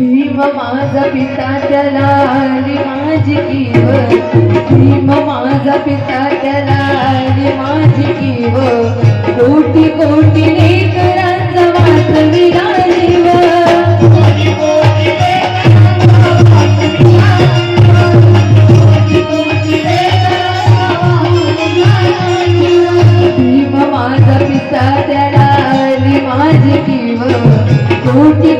भीम माझा पिता त्याला माझी कीव. भीम माझा पिता त्याला आली माझी कीव. कोटी कोटी लेकरांचा वाचवी माझा पिता त्याला आली माझी कीव. कोटी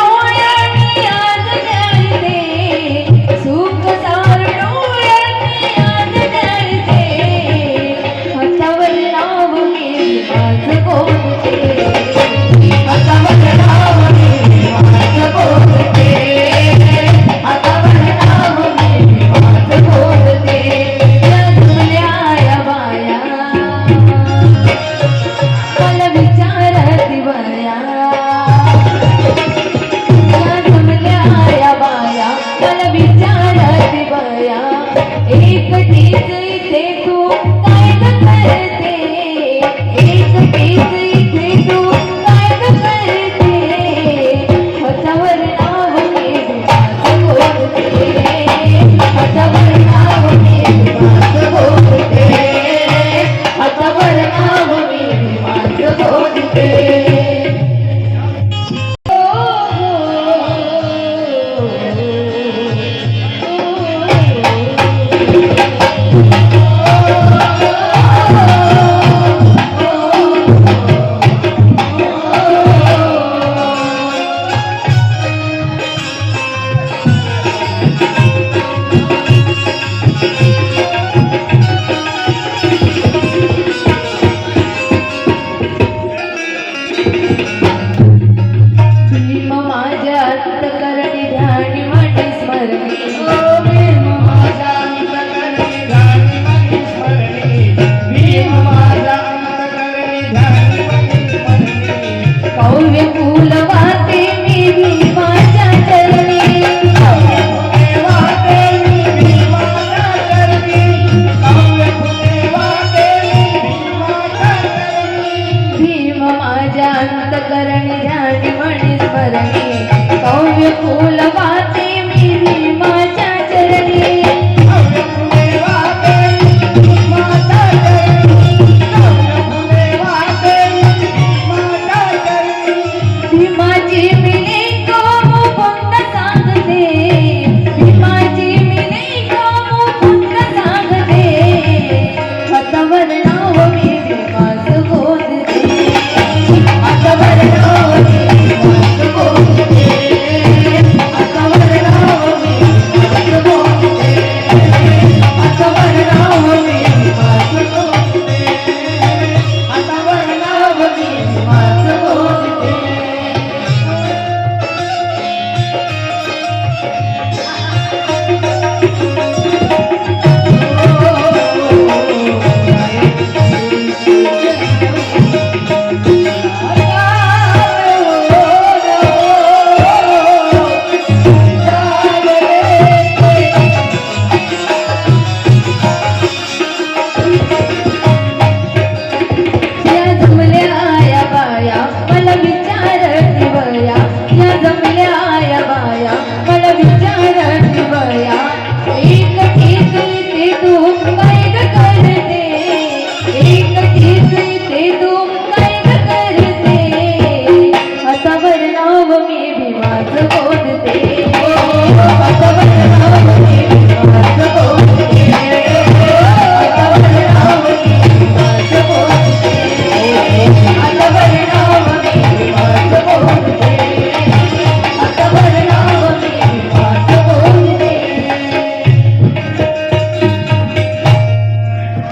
മജീദി